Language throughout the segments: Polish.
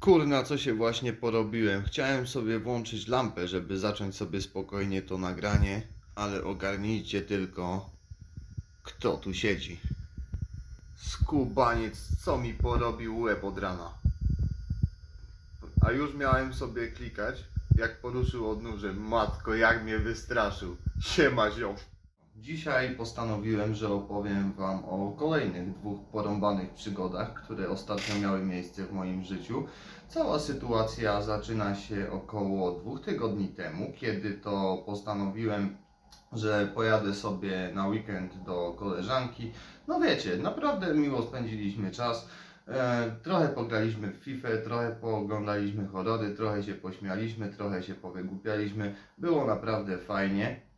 Kurna, co się właśnie porobiłem. Chciałem sobie włączyć lampę, żeby zacząć sobie spokojnie to nagranie, ale ogarnijcie tylko, kto tu siedzi. Skubaniec, co mi porobił łeb od rana. A już miałem sobie klikać, jak poruszył odnóżem. Matko, jak mnie wystraszył. Siema ziom. Dzisiaj postanowiłem, że opowiem Wam o kolejnych dwóch porąbanych przygodach, które ostatnio miały miejsce w moim życiu. Cała sytuacja zaczyna się około dwóch tygodni temu, kiedy to postanowiłem, że pojadę sobie na weekend do koleżanki. No wiecie, naprawdę miło spędziliśmy czas. E, trochę pograliśmy w FIFA, trochę pooglądaliśmy horrory, trochę się pośmialiśmy, trochę się powygłupialiśmy. Było naprawdę fajnie.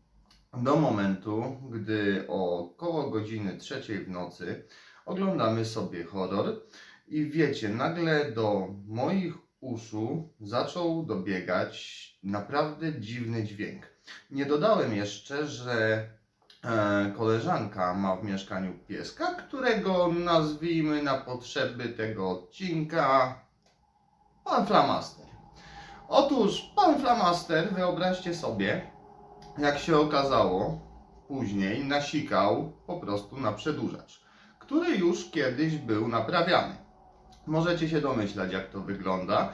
Do momentu, gdy około godziny trzeciej w nocy oglądamy sobie horror i wiecie, nagle do moich uszu zaczął dobiegać naprawdę dziwny dźwięk. Nie dodałem jeszcze, że e, koleżanka ma w mieszkaniu pieska, którego nazwijmy na potrzeby tego odcinka pan Flamaster. Otóż pan Flamaster, wyobraźcie sobie, jak się okazało, później nasikał po prostu na przedłużacz, który już kiedyś był naprawiany. Możecie się domyślać, jak to wygląda.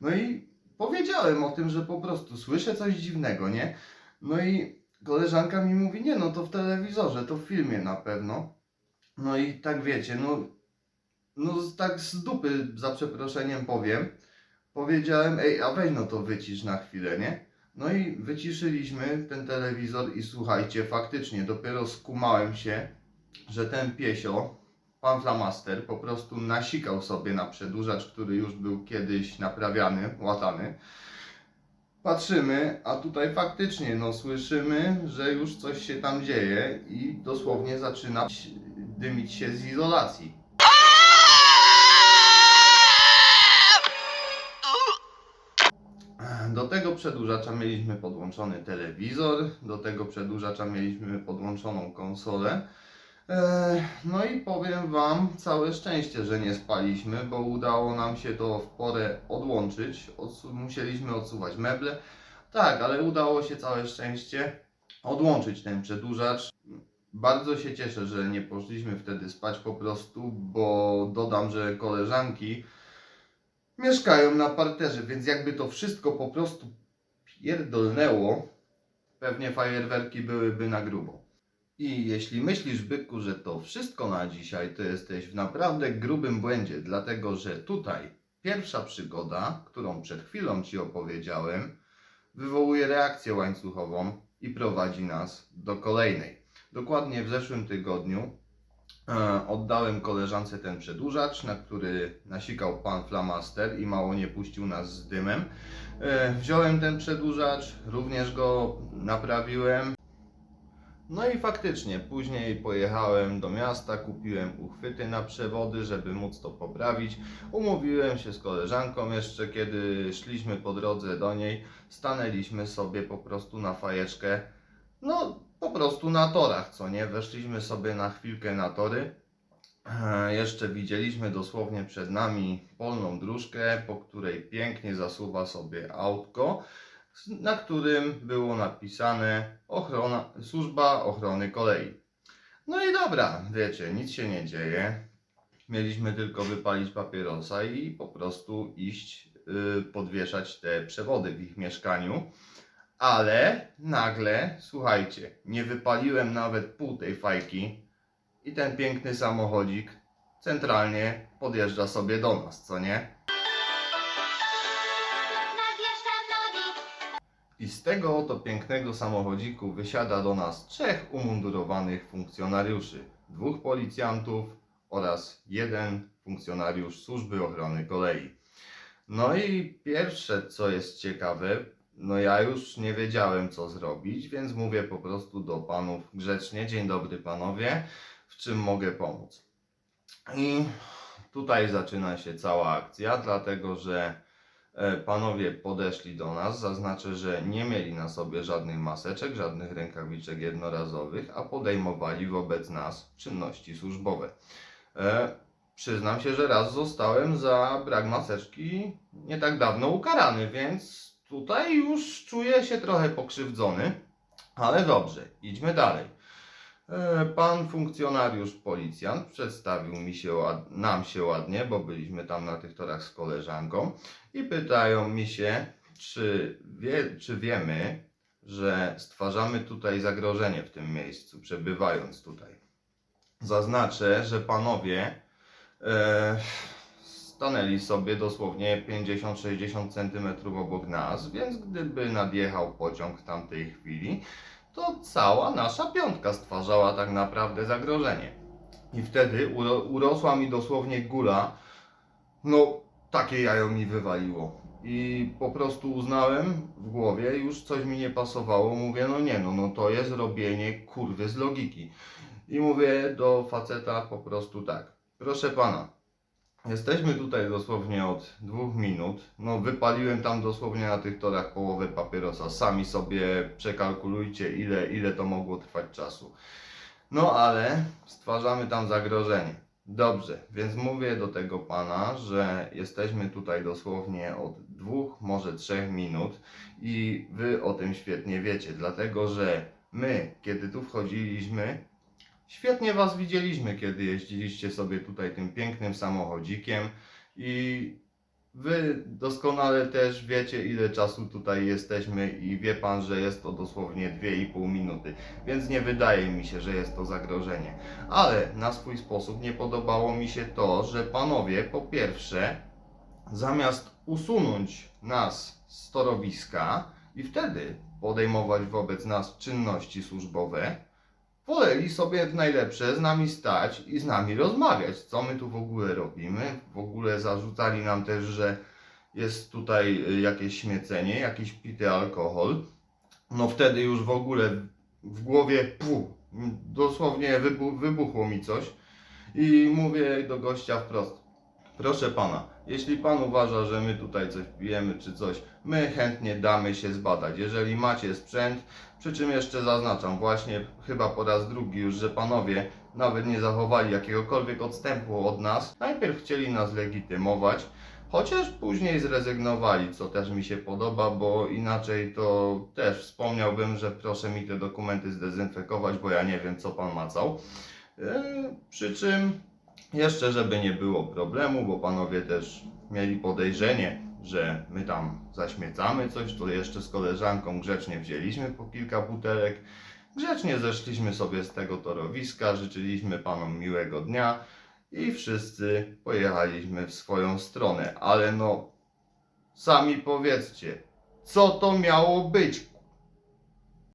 No i powiedziałem o tym, że po prostu słyszę coś dziwnego, nie? No i koleżanka mi mówi, nie no to w telewizorze, to w filmie na pewno. No i tak wiecie, no, no tak z dupy, za przeproszeniem powiem, powiedziałem, ej, a weź no to wycisz na chwilę, nie? No i wyciszyliśmy ten telewizor i słuchajcie, faktycznie dopiero skumałem się, że ten piesio, pan Flamaster, po prostu nasikał sobie na przedłużacz, który już był kiedyś naprawiany, łatany. Patrzymy, a tutaj faktycznie, no słyszymy, że już coś się tam dzieje i dosłownie zaczyna dymić się z izolacji. Przedłużacza mieliśmy podłączony telewizor, do tego przedłużacza mieliśmy podłączoną konsolę. Eee, No i powiem Wam, całe szczęście, że nie spaliśmy, bo udało nam się to w porę odłączyć. Odsu- musieliśmy odsuwać meble. Tak, ale udało się całe szczęście odłączyć ten przedłużacz. Bardzo się cieszę, że nie poszliśmy wtedy spać po prostu, bo dodam, że koleżanki mieszkają na parterze, więc jakby to wszystko po prostu pierdolnęło, pewnie fajerwerki byłyby na grubo. I jeśli myślisz, byku, że to wszystko na dzisiaj, to jesteś w naprawdę grubym błędzie, dlatego że tutaj pierwsza przygoda, którą przed chwilą Ci opowiedziałem, wywołuje reakcję łańcuchową i prowadzi nas do kolejnej. Dokładnie w zeszłym tygodniu oddałem koleżance ten przedłużacz, na który nasikał pan Flamaster i mało nie puścił nas z dymem. E, wziąłem ten przedłużacz, również go naprawiłem. No i faktycznie, później pojechałem do miasta, kupiłem uchwyty na przewody, żeby móc to poprawić. Umówiłem się z koleżanką jeszcze, kiedy szliśmy po drodze do niej, stanęliśmy sobie po prostu na fajeczkę, no po prostu na torach, co nie? Weszliśmy sobie na chwilkę na tory. E, Jeszcze widzieliśmy dosłownie przed nami polną dróżkę, po której pięknie zasuwa sobie autko, na którym było napisane ochrona, służba ochrony kolei. No i dobra, wiecie, nic się nie dzieje. Mieliśmy tylko wypalić papierosa i po prostu iść y, podwieszać te przewody w ich mieszkaniu. Ale nagle, słuchajcie, nie wypaliłem nawet pół tej fajki i ten piękny samochodzik centralnie podjeżdża sobie do nas, co nie? I z tego oto pięknego samochodziku wysiada do nas trzech umundurowanych funkcjonariuszy. Dwóch policjantów oraz jeden funkcjonariusz Służby Ochrony Kolei. No i pierwsze, co jest ciekawe, no ja już nie wiedziałem, co zrobić, więc mówię po prostu do panów grzecznie: Dzień dobry, panowie, w czym mogę pomóc? I tutaj zaczyna się cała akcja, dlatego że e, panowie podeszli do nas. Zaznaczę, że nie mieli na sobie żadnych maseczek, żadnych rękawiczek jednorazowych, a podejmowali wobec nas czynności służbowe. E, przyznam się, że raz zostałem za brak maseczki nie tak dawno ukarany, więc tutaj już czuję się trochę pokrzywdzony. Ale dobrze, idźmy dalej. E, Pan funkcjonariusz policjant przedstawił mi się, nam się ładnie, bo byliśmy tam na tych torach z koleżanką i pytają mi się, czy, wie, czy wiemy, że stwarzamy tutaj zagrożenie w tym miejscu, przebywając tutaj. Zaznaczę, że panowie e, stanęli sobie dosłownie 50-60 cm obok nas, więc gdyby nadjechał pociąg w tamtej chwili, to cała nasza piątka stwarzała tak naprawdę zagrożenie. I wtedy uro, urosła mi dosłownie gula, no takie jajo mi wywaliło. I po prostu uznałem w głowie, już coś mi nie pasowało, mówię, no nie no, no to jest robienie kurwy z logiki. I mówię do faceta po prostu tak, proszę pana, jesteśmy tutaj dosłownie od dwóch minut, no wypaliłem tam dosłownie na tych torach połowę papierosa, sami sobie przekalkulujcie ile, ile to mogło trwać czasu. No ale stwarzamy tam zagrożenie. Dobrze, więc mówię do tego pana, że jesteśmy tutaj dosłownie od dwóch, może trzech minut i wy o tym świetnie wiecie, dlatego że my, kiedy tu wchodziliśmy, świetnie was widzieliśmy, kiedy jeździliście sobie tutaj tym pięknym samochodzikiem i wy doskonale też wiecie, ile czasu tutaj jesteśmy i wie pan, że jest to dosłownie 2,5 minuty, więc nie wydaje mi się, że jest to zagrożenie. Ale na swój sposób nie podobało mi się to, że panowie po pierwsze zamiast usunąć nas z torowiska i wtedy podejmować wobec nas czynności służbowe, woleli sobie najlepsze z nami stać i z nami rozmawiać, co my tu w ogóle robimy. W ogóle zarzucali nam też, że jest tutaj y, jakieś śmiecenie, jakiś pity alkohol. No wtedy już w ogóle w głowie pu, dosłownie wybu- wybuchło mi coś i mówię do gościa wprost. Proszę pana, jeśli pan uważa, że my tutaj coś pijemy czy coś, my chętnie damy się zbadać. Jeżeli macie sprzęt, przy czym jeszcze zaznaczam, właśnie chyba po raz drugi już, że panowie nawet nie zachowali jakiegokolwiek odstępu od nas. Najpierw chcieli nas legitymować, chociaż później zrezygnowali, co też mi się podoba, bo inaczej to też wspomniałbym, że proszę mi te dokumenty zdezynfekować, bo ja nie wiem, co pan macał. Yy, przy czym jeszcze, żeby nie było problemu, bo panowie też mieli podejrzenie, że my tam zaśmiecamy coś, to jeszcze z koleżanką grzecznie wzięliśmy po kilka butelek. Grzecznie zeszliśmy sobie z tego torowiska, życzyliśmy panom miłego dnia i wszyscy pojechaliśmy w swoją stronę. Ale no, sami powiedzcie, co to miało być,